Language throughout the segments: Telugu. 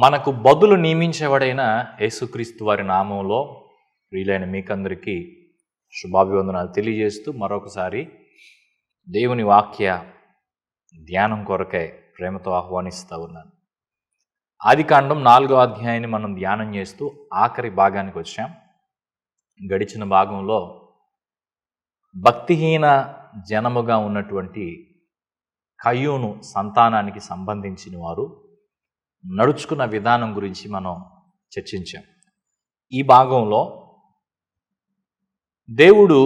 మనకు బదులు నియమించేవాడైన యేసుక్రీస్తు వారి నామంలో వీలైన మీకందరికీ శుభాభివందనాలు తెలియజేస్తూ మరొకసారి దేవుని వాక్య ధ్యానం కొరకై ప్రేమతో ఆహ్వానిస్తూ ఉన్నాను. ఆదికాండం నాలుగో అధ్యాయాన్ని మనం ధ్యానం చేస్తూ ఆఖరి భాగానికి వచ్చాం. గడిచిన భాగంలో భక్తిహీన జనముగా ఉన్నటువంటి కయ్యూను సంతానానికి సంబంధించిన వారు నడుచుకున్న విధానం గురించి మనం చర్చించాం. ఈ భాగంలో దేవుడు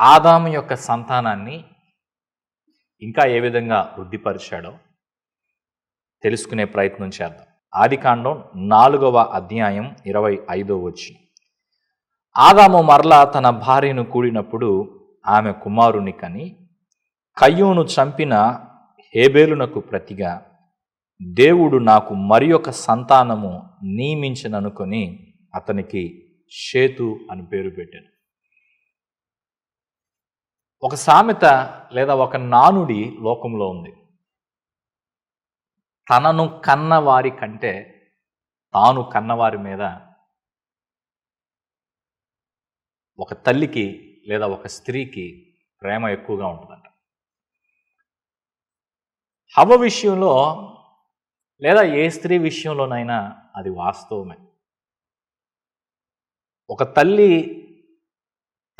ఆదాము యొక్క సంతానాన్ని ఇంకా ఏ విధంగా వృద్ధిపరిచాడో తెలుసుకునే ప్రయత్నం చేద్దాం. ఆదికాండం నాలుగవ అధ్యాయం ఇరవై ఐదో వచ్చి ఆదాము మరలా తన భార్యను కూడినప్పుడు ఆమె కుమారుని కని కయ్యూను చంపిన హేబేలునకు ప్రతిగా దేవుడు నాకు మరి ఒక సంతానము నియమించననుకొని అతనికి షేతు అని పేరు పెట్టాను ఒక సామెత లేదా ఒక నానుడి లోకంలో ఉంది. తనను కన్నవారి కంటే తాను కన్నవారి మీద ఒక తల్లికి లేదా ఒక స్త్రీకి ప్రేమ ఎక్కువగా ఉంటుందంట. హవ విషయంలో లేదా ఏ స్త్రీ విషయంలోనైనా అది వాస్తవమే. ఒక తల్లి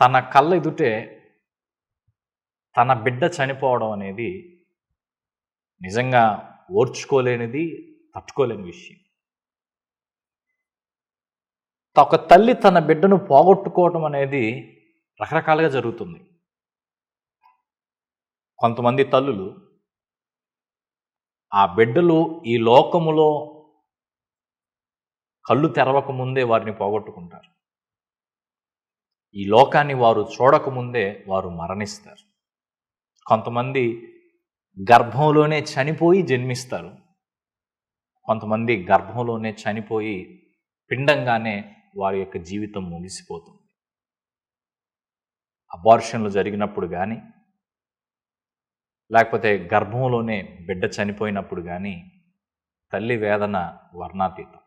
తన కళ్ళ ఎదుటే తన బిడ్డ చనిపోవడం అనేది నిజంగా ఓర్చుకోలేనిది తట్టుకోలేని విషయం. ఒక తల్లి తన బిడ్డను పోగొట్టుకోవటం అనేది రకరకాలుగా జరుగుతుంది. కొంతమంది తల్లులు ఆ బిడ్డలు ఈ లోకములో కళ్ళు తెరవక ముందే వారిని పోగొట్టుకుంటారు. ఈ లోకాన్ని వారు చూడకముందే వారు మరణిస్తారు. కొంతమంది గర్భంలోనే చనిపోయి జన్మిస్తారు. కొంతమంది గర్భంలోనే చనిపోయి పిండంగానే వారి యొక్క జీవితం ముగిసిపోతుంది. అబార్షన్లు జరిగినప్పుడు కానీ లేకపోతే గర్భంలోనే బిడ్డ చనిపోయినప్పుడు కానీ తల్లి వేదన వర్ణాతీతం.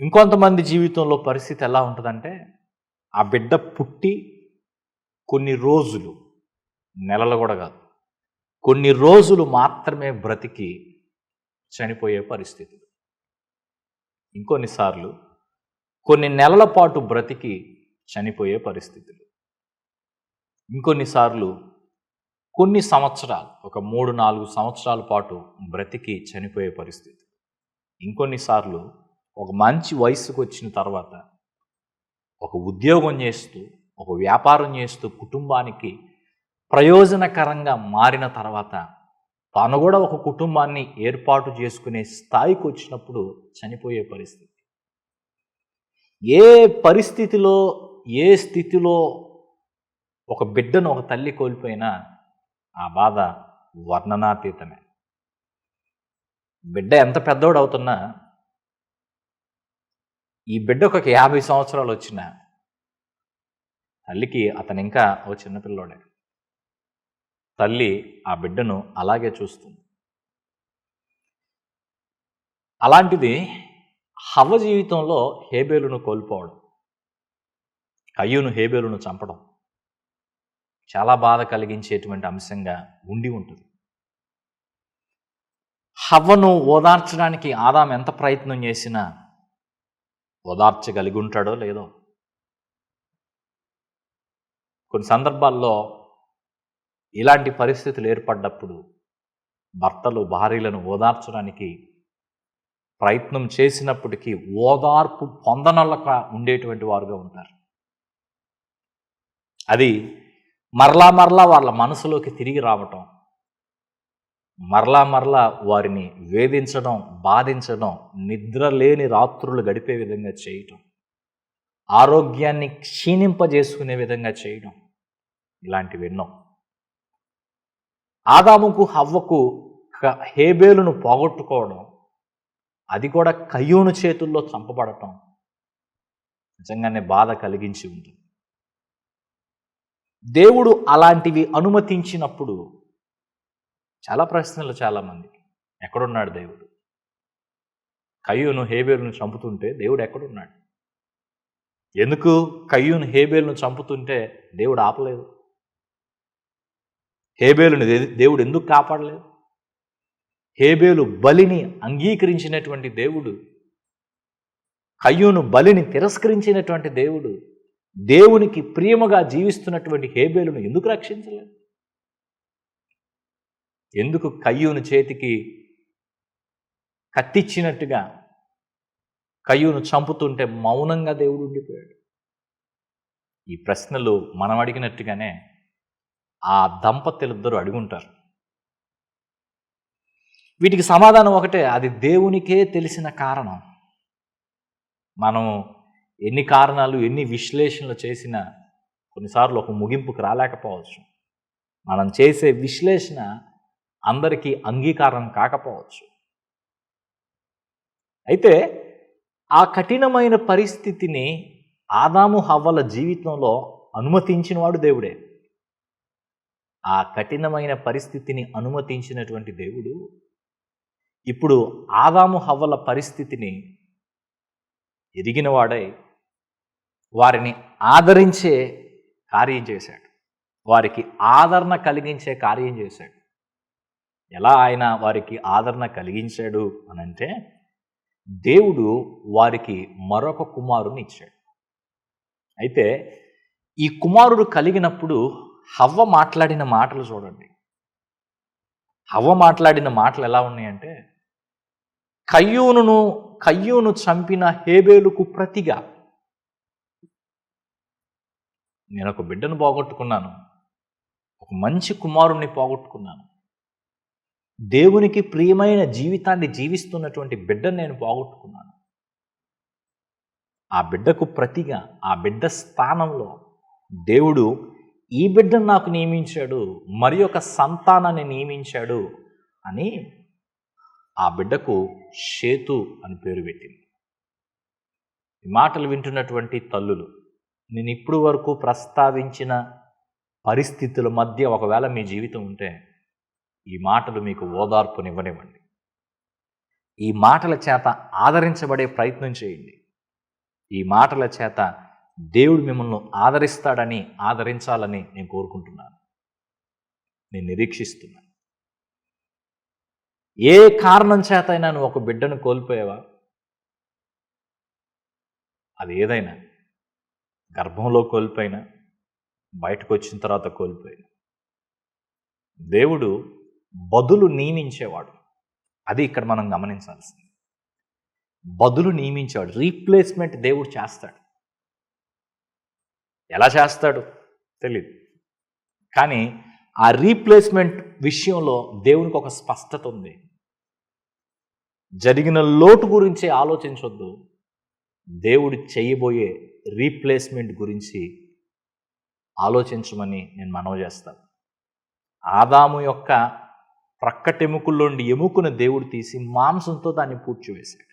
ఇంకొంతమంది జీవితంలో పరిస్థితి ఎలా ఉంటుందంటే ఆ బిడ్డ పుట్టి కొన్ని రోజులు నెలలు కూడా కాదు కొన్ని రోజులు మాత్రమే బ్రతికి చనిపోయే పరిస్థితులు ఇంకొన్నిసార్లు కొన్ని నెలల పాటు బ్రతికి చనిపోయే పరిస్థితులు. ఇంకొన్నిసార్లు కొన్ని సంవత్సరాలు ఒక మూడు నాలుగు సంవత్సరాల పాటు బ్రతికి చనిపోయే పరిస్థితి. ఇంకొన్నిసార్లు ఒక మంచి వయసుకు వచ్చిన తర్వాత ఒక ఉద్యోగం చేస్తూ ఒక వ్యాపారం చేస్తూ కుటుంబానికి ప్రయోజనకరంగా మారిన తర్వాత తాను కూడా ఒక కుటుంబాన్ని ఏర్పాటు చేసుకునే స్థాయికి వచ్చినప్పుడు చనిపోయే పరిస్థితి. ఏ పరిస్థితిలో ఏ స్థితిలో ఒక బిడ్డను ఒక తల్లి కోల్పోయినా ఆ బాధ వర్ణనాతీతమే. బిడ్డ ఎంత పెద్దోడు అవుతున్నా ఈ బిడ్డకు ఒక యాభై సంవత్సరాలు వచ్చిన తల్లికి అతను ఇంకా ఓ చిన్నపిల్లోడే తల్లి ఆ బిడ్డను అలాగే చూస్తుంది. అలాంటిది హవ జీవితంలో హేబేలును కోల్పోవడం కయ్యూను హేబేలును చంపడం చాలా బాధ కలిగించేటువంటి అంశంగా ఉండి ఉంటుంది. హవ్వను ఓదార్చడానికి ఆదాం ఎంత ప్రయత్నం చేసినా ఓదార్చగలిగి ఉంటాడో లేదో. కొన్ని సందర్భాల్లో ఇలాంటి పరిస్థితులు ఏర్పడ్డప్పుడు భర్తలు భార్యలను ఓదార్చడానికి ప్రయత్నం చేసినప్పటికీ ఓదార్పు పొందనొల్లక ఉండేటువంటి వారుగా ఉంటారు. అది మరలా మరలా వాళ్ళ మనసులోకి తిరిగి రావటం మరలా మరలా వారిని వేధించడం బాధించడం నిద్ర లేని రాత్రులు గడిపే విధంగా చేయటం ఆరోగ్యాన్ని క్షీణింపజేసుకునే విధంగా చేయడం ఇలాంటివి ఎన్నో. ఆదాముకు హవ్వకు హేబేలును పోగొట్టుకోవడం అది కూడా కయ్యూను చేతుల్లో చంపబడటం నిజంగానే బాధ కలిగించి ఉంటుంది. దేవుడు అలాంటివి అనుమతించినప్పుడు చాలా ప్రశ్నలు చాలామంది. ఎక్కడున్నాడు దేవుడు? కయ్యూను హేబేలును చంపుతుంటే దేవుడు ఎక్కడున్నాడు? ఎందుకు కయ్యూను హేబేలును చంపుతుంటే దేవుడు ఆపలేదు? హేబేలుని దే- దేవుడు ఎందుకు కాపాడలేదు? హేబేలు బలిని అంగీకరించినటువంటి దేవుడు కయ్యూను బలిని తిరస్కరించినటువంటి దేవుడు దేవునికి ప్రియముగా జీవిస్తున్నటువంటి హేబేలును ఎందుకు రక్షించలేదు? ఎందుకు కయ్యూను చేతికి కత్తిచ్చినట్టుగా కయ్యూను చంపుతుంటే మౌనంగా దేవుడు ఉండిపోయాడు? ఈ ప్రశ్నలు మనం అడిగినట్టుగానే ఆ దంపతులిద్దరూ అడుగుంటారు. వీటికి సమాధానం ఒకటే అది దేవునికే తెలిసిన కారణం. మనం ఎన్ని కారణాలు ఎన్ని విశ్లేషణలు చేసినా కొన్నిసార్లు ఒక ముగింపుకు రాలేకపోవచ్చు. మనం చేసే విశ్లేషణ అందరికీ అంగీకారం కాకపోవచ్చు. అయితే ఆ కఠినమైన పరిస్థితిని ఆదాము హవ్వల జీవితంలో అనుమతించినవాడు దేవుడే. ఆ కఠినమైన పరిస్థితిని అనుమతించినటువంటి దేవుడు ఇప్పుడు ఆదాము హవ్వల పరిస్థితిని ఎదిగినవాడై వారిని ఆదరించే కార్యం చేశాడు. వారికి ఆదరణ కలిగించే కార్యం చేశాడు. ఎలా ఆయన వారికి ఆదరణ కలిగించాడు అనంటే దేవుడు వారికి మరొక కుమారుని ఇచ్చాడు. అయితే ఈ కుమారుడు కలిగినప్పుడు హవ్వ మాట్లాడిన మాటలు చూడండి. హవ్వ మాట్లాడిన మాటలు ఎలా ఉన్నాయంటే కయ్యూను కయ్యూను చంపిన హేబేలుకు ప్రతిగా నేను ఒక బిడ్డను పోగొట్టుకున్నాను. ఒక మంచి కుమారుణ్ణి పోగొట్టుకున్నాను. దేవునికి ప్రియమైన జీవితాన్ని జీవిస్తున్నటువంటి బిడ్డను నేను పోగొట్టుకున్నాను. ఆ బిడ్డకు ప్రతిగా ఆ బిడ్డ స్థానంలో దేవుడు ఈ బిడ్డను నాకు నియమించాడు మరి ఒక సంతానాన్ని నియమించాడు అని ఆ బిడ్డకు షేతు అని పేరు పెట్టింది. ఈ మాటలు వింటున్నటువంటి తల్లులు నేను ఇప్పుడు వరకు ప్రస్తావించిన పరిస్థితుల మధ్య ఒకవేళ మీ జీవితం ఉంటే ఈ మాటలు మీకు ఓదార్పునివ్వనివ్వండి. ఈ మాటల చేత ఆదరించబడే ప్రయత్నం చేయండి. ఈ మాటల చేత దేవుడు మిమ్మల్ని ఆదరిస్తాడని ఆదరించాలని నేను కోరుకుంటున్నాను. నేను నిరీక్షిస్తున్నాను. ఏ కారణం చేత అయినా నువ్వు ఒక బిడ్డను కోల్పోయావా? అది ఏదైనా గర్భంలో కోల్పోయిన బయటకు వచ్చిన తర్వాత కోల్పోయిన. దేవుడు బదులు నియమించేవాడు. అది ఇక్కడ మనం గమనించాల్సింది. బదులు నియమించాడు రీప్లేస్మెంట్ దేవుడు చేస్తాడు. ఎలా చేస్తాడు? తెలియదు కానీ ఆ రీప్లేస్మెంట్ విషయంలో దేవునికి ఒక స్పష్టత ఉంది. జరిగిన లోటు గురించి ఆలోచించొద్దు. దేవుడు చేయబోయే రీప్లేస్మెంట్ గురించి ఆలోచించమని నేను మనవి చేస్తాను. ఆదాము యొక్క ప్రక్కటెముకల్లోండి ఎముకున దేవుడు తీసి మాంసంతో దాన్ని పూడ్చివేశాడు.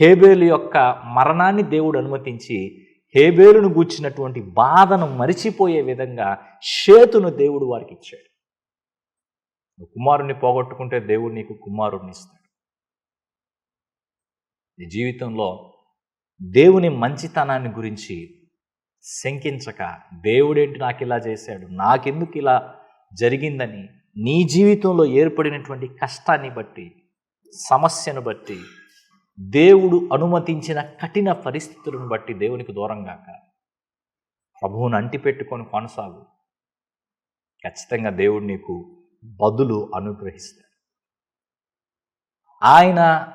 హేబేలు యొక్క మరణాన్ని దేవుడు అనుమతించి హేబేలును గూర్చినటువంటి బాధను మరిచిపోయే విధంగా షేతును దేవుడు వారికి ఇచ్చాడు. కుమారుణ్ణి పోగొట్టుకుంటే దేవుడు నీకు కుమారుణ్ణి ఇస్తాడు. నీ జీవితంలో దేవుని మంచితనాన్ని గురించి శంకించక దేవుడేంటి నాకు ఇలా చేశాడు? నాకెందుకు ఇలా జరిగిందని? నీ జీవితంలో ఏర్పడినటువంటి కష్టాన్ని బట్టి సమస్యను బట్టి దేవుడు అనుమతించిన కఠిన పరిస్థితులను బట్టి దేవునికి దూరం గాక ప్రభువును అంటిపెట్టుకొని కొనసాగు. ఖచ్చితంగా దేవుడు నీకు బదులు అనుగ్రహిస్తాడు. ఆయన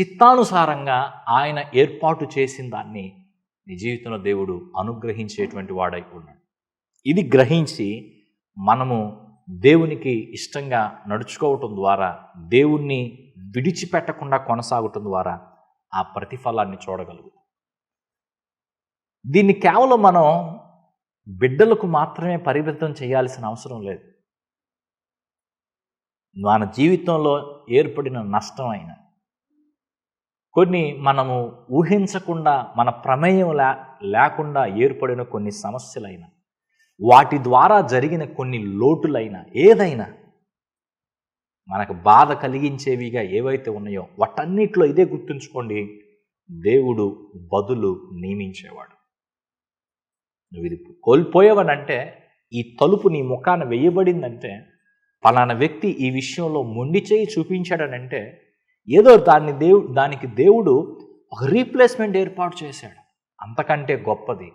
చిత్తానుసారంగా ఆయన ఏర్పాటు చేసిన దాన్ని నీ జీవితంలో దేవుడు అనుగ్రహించేటువంటి వాడై ఉన్నాడు. ఇది గ్రహించి మనము దేవునికి ఇష్టంగా నడుచుకోవటం ద్వారా దేవుణ్ణి విడిచిపెట్టకుండా కొనసాగటం ద్వారా ఆ ప్రతిఫలాన్ని చూడగలుగుతాం. దీన్ని కేవలం మనం బిడ్డలకు మాత్రమే పరిమితం చేయాల్సిన అవసరం లేదు. మన జీవితంలో ఏర్పడిన నష్టం అయినా కొన్ని మనము ఊహించకుండా మన ప్రమేయం లే లేకుండా ఏర్పడిన కొన్ని సమస్యలైనా వాటి ద్వారా జరిగిన కొన్ని లోటులైనా ఏదైనా మనకు బాధ కలిగించేవిగా ఏవైతే ఉన్నాయో వాటన్నిటిలో ఇదే గుర్తుంచుకోండి. దేవుడు బదులు నియమించేవాడు. నువ్వు ఇది కోల్పోయావనంటే ఈ తలుపు నీ ముఖాన వేయబడిందంటే పలానా వ్యక్తి ఈ విషయంలో మొండి చేయి చూపించాడనంటే ఏదో దాన్ని దేవు దానికి దేవుడు ఒక రీప్లేస్మెంట్ ఏర్పాటు చేశాడు. అంతకంటే గొప్పది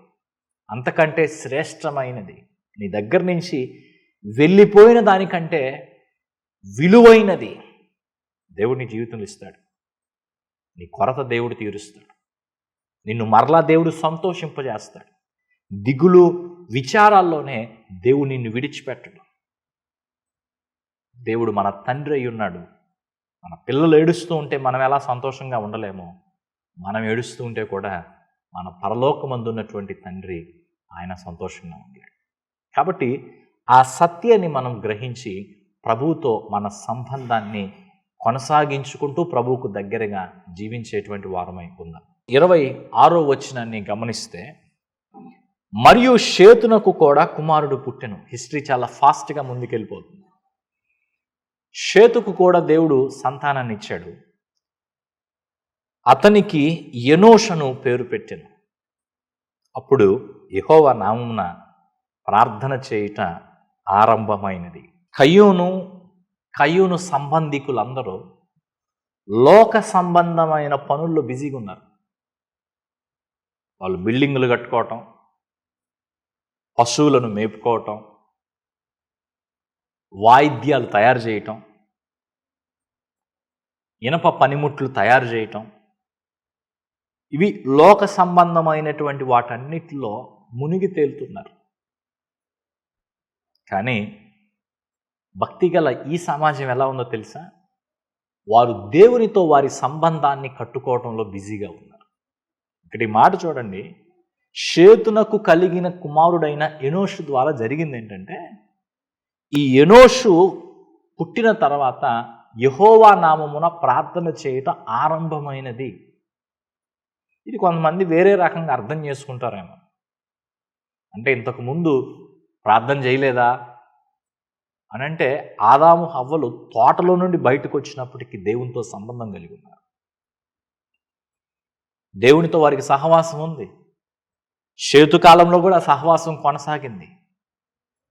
అంతకంటే శ్రేష్టమైనది నీ దగ్గర నుంచి వెళ్ళిపోయిన దానికంటే విలువైనది దేవుడు నీ జీవితంలో ఇస్తాడు. నీ కొరత దేవుడు తీరుస్తాడు. నిన్ను మరలా దేవుడు సంతోషింపజేస్తాడు. దిగులు విచారాల్లోనే దేవుడు నిన్ను విడిచిపెట్టడు. దేవుడు మన తండ్రి అయి ఉన్నాడు. మన పిల్లలు ఏడుస్తూ ఉంటే మనం ఎలా సంతోషంగా ఉండలేమో మనం ఏడుస్తూ ఉంటే కూడా మన పరలోకమందు ఉన్నటువంటి తండ్రి ఆయన సంతోషంగా ఉన్నాడు కాబట్టి ఆ సత్యాన్ని మనం గ్రహించి ప్రభువుతో మన సంబంధాన్ని కొనసాగించుకుంటూ ప్రభువుకు దగ్గరగా జీవించేటువంటి వారమై ఉందాం. ఇరవై ఆరో వచనాన్ని గమనిస్తే మరియు షేతునకు కూడా కుమారుడు పుట్టెను. హిస్టరీ చాలా ఫాస్ట్గా ముందుకెళ్ళిపోతుంది. షేతుకు కూడా దేవుడు సంతానాన్ని ఇచ్చాడు. అతనికి ఎనోషను పేరు పెట్టాను. అప్పుడు యహోవ నామమున ప్రార్థన చేయుట ఆరంభమైనది. కయ్యూను కయ్యూను సంబంధికులందరూ లోక సంబంధమైన పనుల్లో బిజీగా ఉన్నారు. వాళ్ళు బిల్డింగులు కట్టుకోవటం పశువులను మేపుకోవటం వాయిద్యాలు తయారు చేయటం ఇనప పనిముట్లు తయారు చేయటం. ఇవి లోక సంబంధమైనటువంటి వాటన్నిటిలో మునిగి తేలుతున్నారు. కానీ భక్తి గల ఈ సమాజం ఎలా ఉందో తెలుసా? వారు దేవునితో వారి సంబంధాన్ని కట్టుకోవడంలో బిజీగా ఉన్నారు. ఇక్కడ ఈ మాట చూడండి. షేతునకు కలిగిన కుమారుడైన ఎనోషు ద్వారా జరిగింది ఏంటంటే ఈ ఎనోషు పుట్టిన తర్వాత యహోవా నామమున ప్రార్థన చేయటం ఆరంభమైనది. ఇది కొంతమంది వేరే రకంగా అర్థం చేసుకుంటారేమో. అంటే ఇంతకుముందు ప్రార్థన చేయలేదా? అని అంటే ఆదాము హవ్వలు తోటలో నుండి బయటకు వచ్చినప్పటికీ దేవునితో సంబంధం కలిగి ఉన్నారు. దేవునితో వారికి సహవాసం ఉంది. చేతుకాలంలో కూడా సహవాసం కొనసాగింది.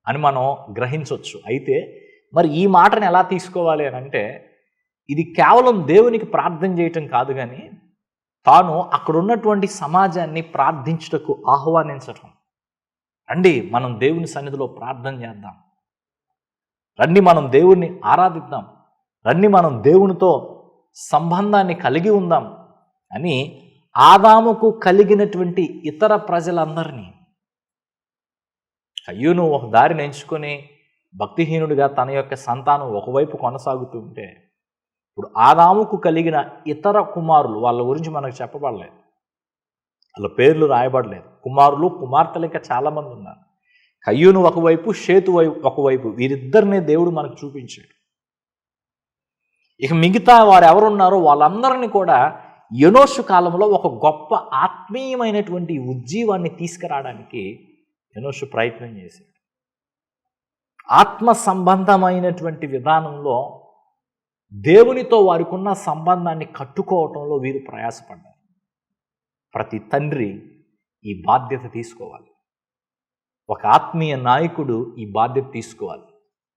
అని మనం గ్రహించవచ్చు అయితే మరి ఈ మాటను ఎలా తీసుకోవాలి అని అంటే ఇది కేవలం దేవునికి ప్రార్థన చేయటం కాదు కానీ తాను అక్కడ ఉన్నటువంటి సమాజాన్ని ప్రార్థించుటకు ఆహ్వానించటం. రండి మనం దేవుని సన్నిధిలో ప్రార్థన చేద్దాం. రండి మనం దేవుణ్ణి ఆరాధిద్దాం. రండి మనం దేవునితో సంబంధాన్ని కలిగి ఉందాం అని ఆదాముకు కలిగినటువంటి ఇతర ప్రజలందరినీ. అయ్యూను ఒక దారిని ఎంచుకొని భక్తిహీనుడిగా తన యొక్క సంతానం ఒకవైపు కొనసాగుతూ ఉంటే ఇప్పుడు ఆదాముకు కలిగిన ఇతర కుమారులు వాళ్ళ గురించి మనకు చెప్పబడలేదు. వాళ్ళ పేర్లు రాయబడలేదు. కుమారులు కుమార్తెలు ఇంకా చాలామంది ఉన్నారు. కయ్యూను ఒకవైపు షేతు వైపు ఒకవైపు వీరిద్దరినే దేవుడు మనకు చూపించాడు. ఇక మిగతా వారు ఎవరున్నారో వాళ్ళందరినీ కూడా ఎనోషు కాలంలో ఒక గొప్ప ఆత్మీయమైనటువంటి ఉజ్జీవాన్ని తీసుకురావడానికి ఎనోషు ప్రయత్నం చేశాడు. ఆత్మ సంబంధమైనటువంటి విధానంలో దేవునితో వారికున్న సంబంధాన్ని కట్టుకోవటంలో వీరు ప్రయాసపడ్డారు. ప్రతి తండ్రి ఈ బాధ్యత తీసుకోవాలి. ఒక ఆత్మీయ నాయకుడు ఈ బాధ్యత తీసుకోవాలి.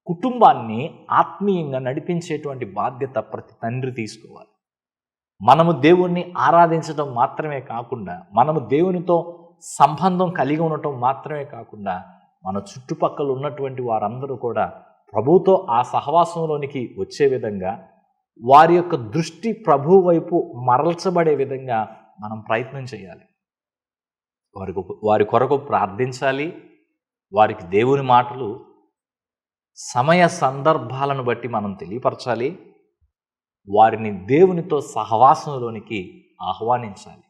కుటుంబాన్ని ఆత్మీయంగా నడిపించేటువంటి బాధ్యత ప్రతి తండ్రి తీసుకోవాలి. మనము దేవుణ్ణి ఆరాధించడం మాత్రమే కాకుండా మనము దేవునితో సంబంధం కలిగి ఉండటం మాత్రమే కాకుండా మన చుట్టుపక్కల ఉన్నటువంటి వారందరూ కూడా ప్రభుతో ఆ సహవాసంలోనికి వచ్చే విధంగా వారి యొక్క దృష్టి ప్రభు వైపు మరల్చబడే విధంగా మనం ప్రయత్నం చేయాలి. వారి వారి కొరకు ప్రార్థించాలి. వారికి దేవుని మాటలు సమయ సందర్భాలను బట్టి మనం తెలియపరచాలి. వారిని దేవునితో సహవాసంలోనికి ఆహ్వానించాలి.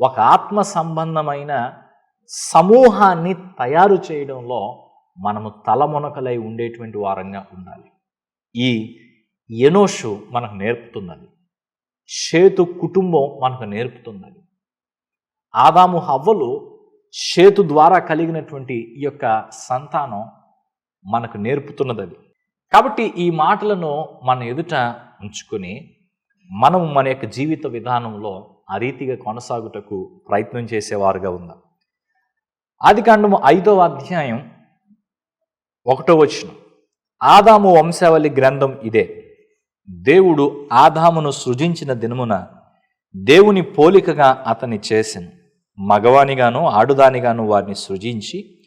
ఒక ఆత్మ సంబంధమైన సమూహాన్ని తయారు చేయడంలో మనము తలమునకలై ఉండేటువంటి వారంగా ఉండాలి. ఈ ఎనోషు మనకు నేర్పుతున్నది షేతు కుటుంబం మనకు నేర్పుతున్నది ఆదాము హవ్వలు షేతు ద్వారా కలిగినటువంటి ఈ యొక్క సంతానం మనకు నేర్పుతున్నది కాబట్టి ఈ మాటలను మన ఎదుట ఉంచుకొని మనం మన యొక్క జీవిత విధానంలో ఆ రీతిగా కొనసాగుటకు ప్రయత్నం చేసేవారుగా ఉందాం. ఆది కాండము ఐదవ అధ్యాయం ఒకటో వచ్చిన ఆదాము వంశావళి గ్రంథం ఇదే. దేవుడు ఆదామును సృజించిన దినమున దేవుని పోలికగా అతన్ని చేసెను. మగవానిగాను ఆడుదానిగాను వారిని సృజించి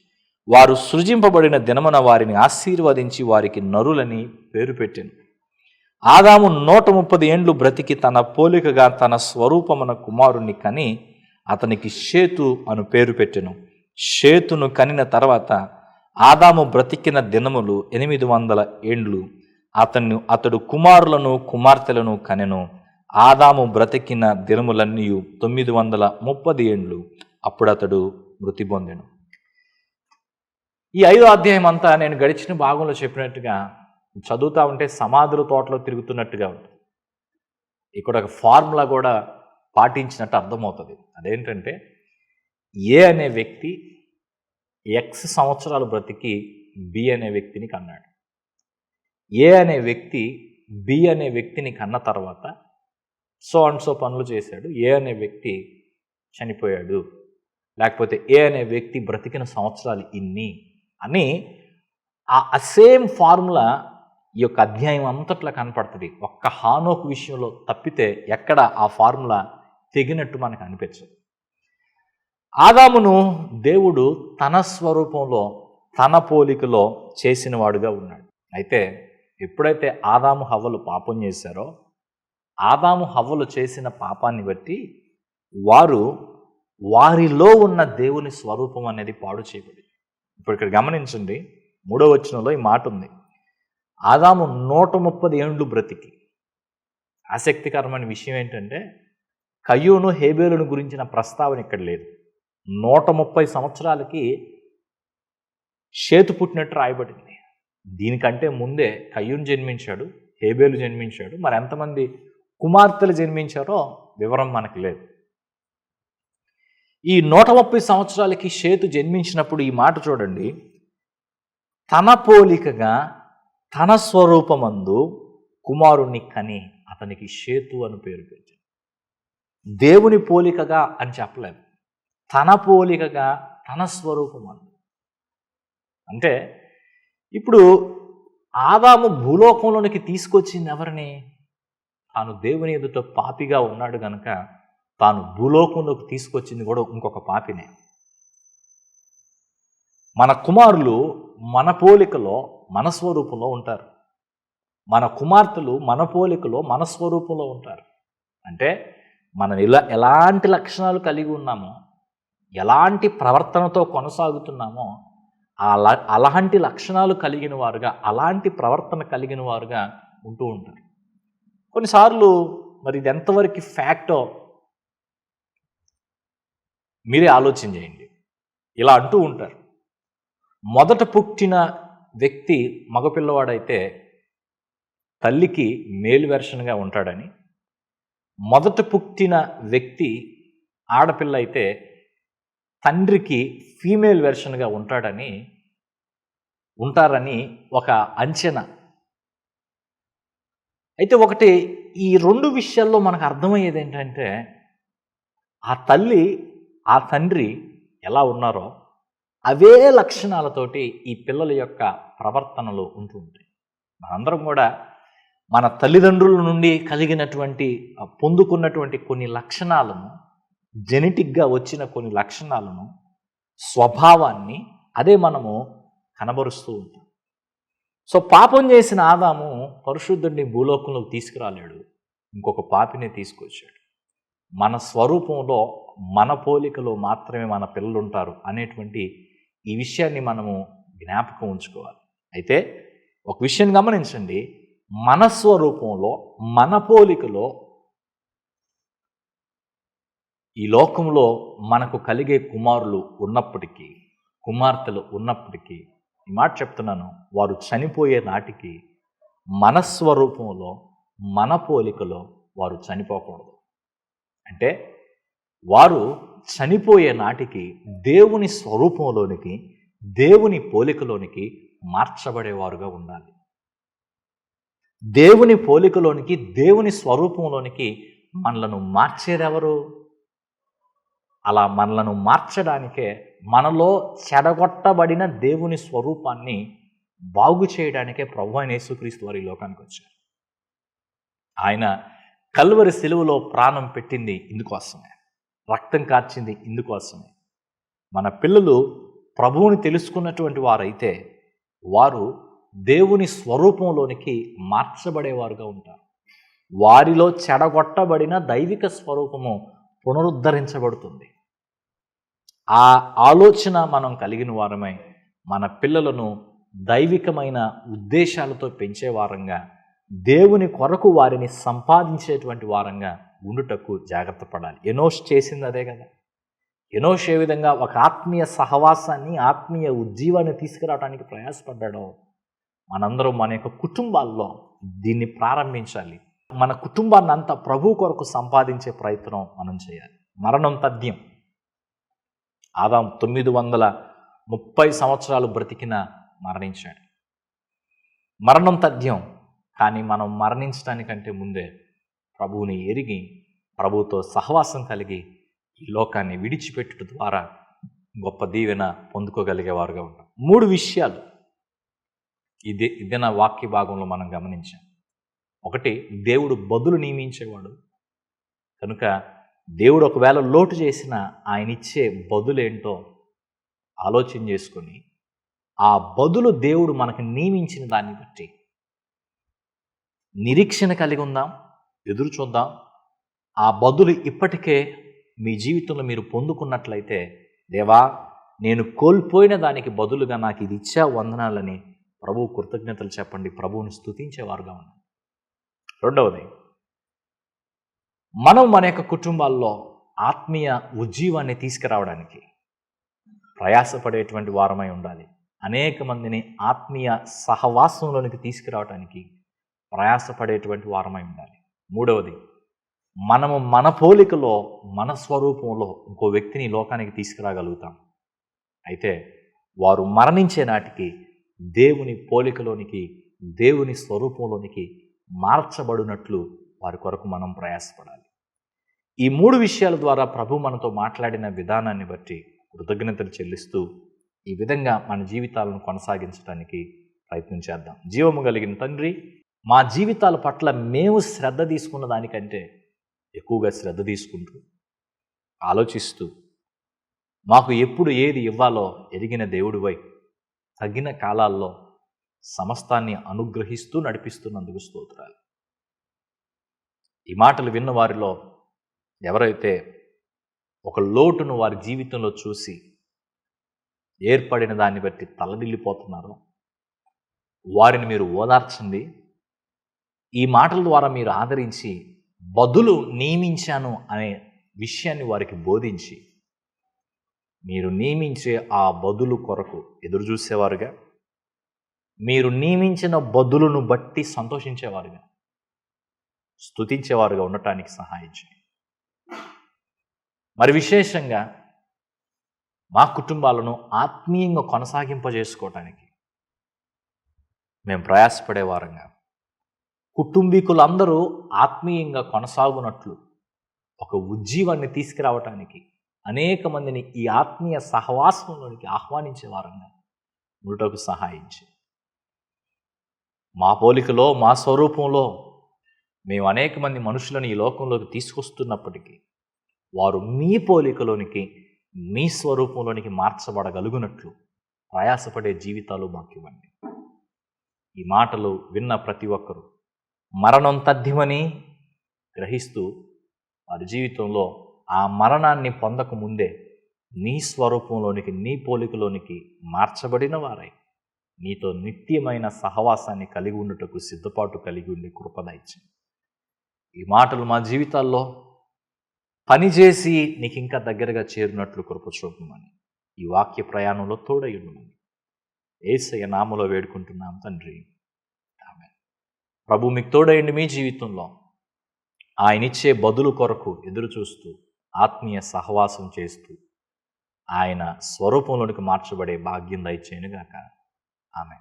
వారు సృజింపబడిన దినమున వారిని ఆశీర్వదించి వారికి నరులని పేరు పెట్టాను. ఆదాము నూట ముప్పది ఏండ్లు బ్రతికి తన పోలికగా తన స్వరూపమున కుమారుణ్ణి కని అతనికి షేతు అను పేరు పెట్టెను. షేతును కనిన తర్వాత ఆదాము బ్రతికిన దినములు ఎనిమిది వందల ఏండ్లు. అతన్ని అతడు కుమారులను కుమార్తెలను కనెను. ఆదాము బ్రతికిన దినములన్నీ తొమ్మిది వందల ముప్పది ఏండ్లు. అప్పుడు అతడు మృతి పొందెను. ఈ ఐదో అధ్యాయం అంతా నేను గడిచిన భాగంలో చెప్పినట్టుగా చదువుతా ఉంటే సమాధుల తోటలో తిరుగుతున్నట్టుగా ఉంటుంది ఇక్కడ ఒక ఫార్ములా కూడా పాటించినట్టు అర్థమవుతుంది. అదేంటంటే ఏ అనే వ్యక్తి ఎక్స్ సంవత్సరాలు బ్రతికి బి అనే వ్యక్తిని కన్నాడు. ఏ అనే వ్యక్తి బి అనే వ్యక్తిని కన్న తర్వాత సో అండ్ సో పనులు చేశాడు ఏ అనే వ్యక్తి చనిపోయాడు లేకపోతే ఏ అనే వ్యక్తి బ్రతికిన సంవత్సరాలు ఇన్ని అని ఆ సేమ్ ఫార్ములా ఈ యొక్క అధ్యాయం అంతట్లో కనపడుతుంది. ఒక్క హానోక్ విషయంలో తప్పితే ఎక్కడ ఆ ఫార్ములా తెగినట్టు మనకు అనిపించదు. ఆదామును దేవుడు తన స్వరూపంలో తన పోలికలో చేసిన వాడుగా ఉన్నాడు. అయితే ఎప్పుడైతే ఆదాము హవ్వలు పాపం చేశారో ఆదాము హవ్వలు చేసిన పాపాన్ని బట్టి వారు వారిలో ఉన్న దేవుని స్వరూపం అనేది పాడు చేయబడి ఇప్పుడు ఇక్కడ గమనించండి మూడో వచనంలో ఈ మాట ఉంది. ఆదాము నూట ముప్పది ఏండ్లు బ్రతికి. ఆసక్తికరమైన విషయం ఏంటంటే కయ్యూను హేబేలును గురించిన ప్రస్తావన ఇక్కడ లేదు. నూట ముప్పై సంవత్సరాలకి చేతు పుట్టినట్టు రాయబడింది. దీనికంటే ముందే కయ్యూన్ జన్మించాడు హేబేలు జన్మించాడు. మరి ఎంతమంది కుమార్తెలు జన్మించారో వివరం మనకు లేదు. ఈ నూట ముప్పై సంవత్సరాలకి షేతు జన్మించినప్పుడు ఈ మాట చూడండి. తన పోలికగా తన స్వరూపమందు కుమారుణ్ణి కని అతనికి షేతు అని పేరు పెట్టాడు. దేవుని పోలికగా అని చెప్పలేదు తన పోలికగా తన స్వరూపం అంటే ఇప్పుడు ఆదాము భూలోకంలోనికి తీసుకొచ్చింది ఎవరిని? తాను దేవుని ఎదుట పాపిగా ఉన్నాడు గనక తాను భూలోకంలోకి తీసుకొచ్చింది కూడా ఇంకొక పాపినే. మన కుమారులు మన పోలికలో మన స్వరూపంలో ఉంటారు. మన కుమార్తెలు మన పోలికలో మన స్వరూపంలో ఉంటారు. అంటే మనం ఇలా ఎలాంటి లక్షణాలు కలిగి ఉన్నామో ఎలాంటి ప్రవర్తనతో కొనసాగుతున్నామో అలా అలాంటి లక్షణాలు కలిగిన వారుగా అలాంటి ప్రవర్తన కలిగిన వారుగా ఉంటూ ఉంటారు. కొన్నిసార్లు మరి ఇది ఎంతవరకు ఫ్యాక్టో మీరే ఆలోచన చేయండి. ఇలా అంటూ ఉంటారు. మొదట పుట్టిన వ్యక్తి మగపిల్లవాడైతే తల్లికి మేలు వెర్షన్గా ఉంటాడని మొదట పుట్టిన వ్యక్తి ఆడపిల్ల అయితే తండ్రికి ఫీమేల్ వెర్షన్గా ఉంటాడని ఉంటారని ఒక అంచనా. అయితే ఒకటి ఈ రెండు విషయాల్లో మనకు అర్థమయ్యేది ఏంటంటే ఆ తల్లి ఆ తండ్రి ఎలా ఉన్నారో అవే లక్షణాలతోటి ఈ పిల్లల యొక్క ప్రవర్తనలు ఉంటూ ఉంటాయి. మనందరం కూడా మన తల్లిదండ్రుల నుండి కలిగినటువంటి పొందుకున్నటువంటి కొన్ని లక్షణాలను జెనెటిక్గా వచ్చిన కొన్ని లక్షణాలను స్వభావాన్ని అదే మనము కనబరుస్తూ ఉంటాం. సో పాపం చేసిన ఆదాము పరిశుద్ధుడిని భూలోకంలోకి తీసుకురాలేడు. ఇంకొక పాపిని తీసుకొచ్చాడు. మన స్వరూపంలో మన పోలికలో మాత్రమే మన పిల్లలు ఉంటారు అనేటువంటి ఈ విషయాన్ని మనము జ్ఞాపకం ఉంచుకోవాలి. అయితే ఒక విషయం గమనించండి. మన స్వరూపంలో మన పోలికలో ఈ లోకంలో మనకు కలిగే కుమారులు ఉన్నప్పటికీ కుమార్తెలు ఉన్నప్పటికీ ఈ మాట చెప్తున్నాను వారు చనిపోయే నాటికి మన స్వరూపంలో మన పోలికలో వారు చనిపోకూడదు. అంటే వారు చనిపోయే నాటికి దేవుని స్వరూపంలోనికి దేవుని పోలికలోనికి మార్చబడేవారుగా ఉండాలి. దేవుని పోలికలోనికి దేవుని స్వరూపంలోనికి మనలను మార్చేదెవరు అలా మనలను మార్చడానికే మనలో చెడగొట్టబడిన దేవుని స్వరూపాన్ని బాగు చేయడానికే ప్రభు అయిన యేసుక్రీస్తు వారి లోకానికి వచ్చారు. ఆయన కల్వరి సెలువులో ప్రాణం పెట్టింది ఇందుకోసమే. రక్తం కార్చింది ఇందుకోసమే. మన పిల్లలు ప్రభువుని తెలుసుకున్నటువంటి వారైతే వారు దేవుని స్వరూపంలోనికి మార్చబడేవారుగా ఉంటారు. వారిలో చెడగొట్టబడిన దైవిక స్వరూపము పునరుద్ధరించబడుతుంది. ఆ ఆలోచన మనం కలిగిన వారమై మన పిల్లలను దైవికమైన ఉద్దేశాలతో పెంచే వారంగా దేవుని కొరకు వారిని సంపాదించేటువంటి వారంగా ఉండుటకు జాగ్రత్త పడాలి. ఎనోష్ చేసింది అదే కదా. ఎనోష్ ఏ విధంగా ఒక ఆత్మీయ సహవాసాన్ని ఆత్మీయ ఉజ్జీవాన్ని తీసుకురావడానికి ప్రయాసపడ్డాడో మనందరం మన యొక్క కుటుంబాల్లో దీన్ని ప్రారంభించాలి. మన కుటుంబాన్ని అంతా ప్రభు కొరకు సంపాదించే ప్రయత్నం మనం చేయాలి. మరణం తథ్యం. ఆదాం తొమ్మిది వందల ముప్పై సంవత్సరాలు బ్రతికిన మరణించాడు. మరణం తథ్యం కానీ మనం మరణించడానికంటే ముందే ప్రభువుని ఎరిగి ప్రభువుతో సహవాసం కలిగి ఈ లోకాన్ని విడిచిపెట్టుట ద్వారా గొప్ప దీవెన పొందుకోగలిగేవారుగా ఉంటాం మూడు విషయాలు ఇది ఇదే నా వాక్య భాగంలో మనం గమనించాం. ఒకటి దేవుడు బదులు నియమించేవాడు. కనుక దేవుడు ఒకవేళ లోటు చేసిన ఆయన ఇచ్చే బదులేంటో ఆలోచన చేసుకొని ఆ బదులు దేవుడు మనకు నియమించిన దాన్ని బట్టి నిరీక్షణ కలిగి ఉందాం ఎదురు చూద్దాం. ఆ బదులు ఇప్పటికే మీ జీవితంలో మీరు పొందుకున్నట్లయితే దేవా నేను కోల్పోయిన దానికి బదులుగా నాకు ఇది ఇచ్చా వందనాలని ప్రభువు కృతజ్ఞతలు చెప్పండి. ప్రభువుని స్థుతించేవారుగా ఉన్నాను రెండవది మనం మన యొక్క కుటుంబాల్లో ఆత్మీయ ఉజ్జీవాన్ని తీసుకురావడానికి ప్రయాసపడేటువంటి వారమై ఉండాలి. అనేక మందిని ఆత్మీయ సహవాసంలోనికి తీసుకురావడానికి ప్రయాసపడేటువంటి వారమై ఉండాలి. మూడవది మనము మన పోలికలో మన స్వరూపంలో ఇంకో వ్యక్తిని లోకానికి తీసుకురాగలుగుతాం. అయితే వారు మరణించే నాటికి దేవుని పోలికలోనికి దేవుని స్వరూపంలోనికి మార్చబడినట్లు వారి కొరకు మనం ప్రయాసపడాలి. ఈ మూడు విషయాల ద్వారా ప్రభు మనతో మాట్లాడిన విధానాన్ని బట్టి కృతజ్ఞతలు చెల్లిస్తూ ఈ విధంగా మన జీవితాలను కొనసాగించడానికి ప్రయత్నం చేద్దాం. జీవము కలిగిన తండ్రి మా జీవితాల పట్ల మేము శ్రద్ధ తీసుకున్న దానికంటే ఎక్కువగా శ్రద్ధ తీసుకుంటూ ఆలోచిస్తూ మాకు ఎప్పుడు ఏది ఇవ్వాలో ఎరిగిన దేవుడివై తగిన కాలాల్లో సమస్తాన్ని అనుగ్రహిస్తూ నడిపిస్తున్నందుకు స్తోత్రాలు. ఈ మాటలు విన్న వారిలో ఎవరైతే ఒక లోటును వారి జీవితంలో చూసి ఏర్పడిన దాన్ని బట్టి తలదిల్లిపోతున్నారో వారిని మీరు ఓదార్చండి. ఈ మాటల ద్వారా మీరు ఆదరించి బదులు నియమించాను అనే విషయాన్ని వారికి బోధించి మీరు నియమించే ఆ బదులు కొరకు ఎదురు చూసేవారుగా మీరు నియమించిన బదులును బట్టి సంతోషించేవారుగా. స్తుతించేవారుగా ఉండటానికి సహాయం చేయండి మరి విశేషంగా మా కుటుంబాలను ఆత్మీయంగా కొనసాగింపజేసుకోవటానికి మేము ప్రయాసపడే వారంగా కుటుంబీకులందరూ ఆత్మీయంగా కొనసాగునట్లు ఒక ఉజ్జీవాన్ని తీసుకురావటానికి అనేక మందిని ఈ ఆత్మీయ సహవాసంలోనికి ఆహ్వానించే వారంగా ఉండటకు సహాయించి మా పోలికలో మా స్వరూపంలో మేము అనేక మంది మనుషులను ఈ లోకంలోకి తీసుకొస్తున్నప్పటికీ వారు మీ పోలికలోనికి మీ స్వరూపంలోనికి మార్చబడగలుగునట్లు ప్రయాసపడే జీవితాలు మాకు ఇవ్వండి ఈ మాటలు విన్న ప్రతి ఒక్కరూ మరణం తథ్యమని గ్రహిస్తూ వారి జీవితంలో ఆ మరణాన్ని పొందక ముందే నీ స్వరూపంలోనికి నీ పోలికలోనికి మార్చబడిన వారై నీతో నిత్యమైన సహవాసాన్ని కలిగి ఉండటకు సిద్ధపాటు కలిగి ఉండి కృపదయిచ్చు ఈ మాటలు మా జీవితాల్లో పనిచేసి నీకు ఇంకా దగ్గరగా చేరినట్లు కృప చూపమని ఈ వాక్య ప్రయాణంలో తోడయ్యుండమని ఏసయ్య నామలో వేడుకుంటున్నాం తండ్రి. ఆమె ప్రభు మీకు తోడయండి మీ జీవితంలో. ఆయన ఇచ్చే బదులు కొరకు ఎదురు చూస్తూ ఆత్మీయ సహవాసం చేస్తూ ఆయన స్వరూపంలోనికి మార్చబడే భాగ్యం దయచేయనుగాక. ఆమె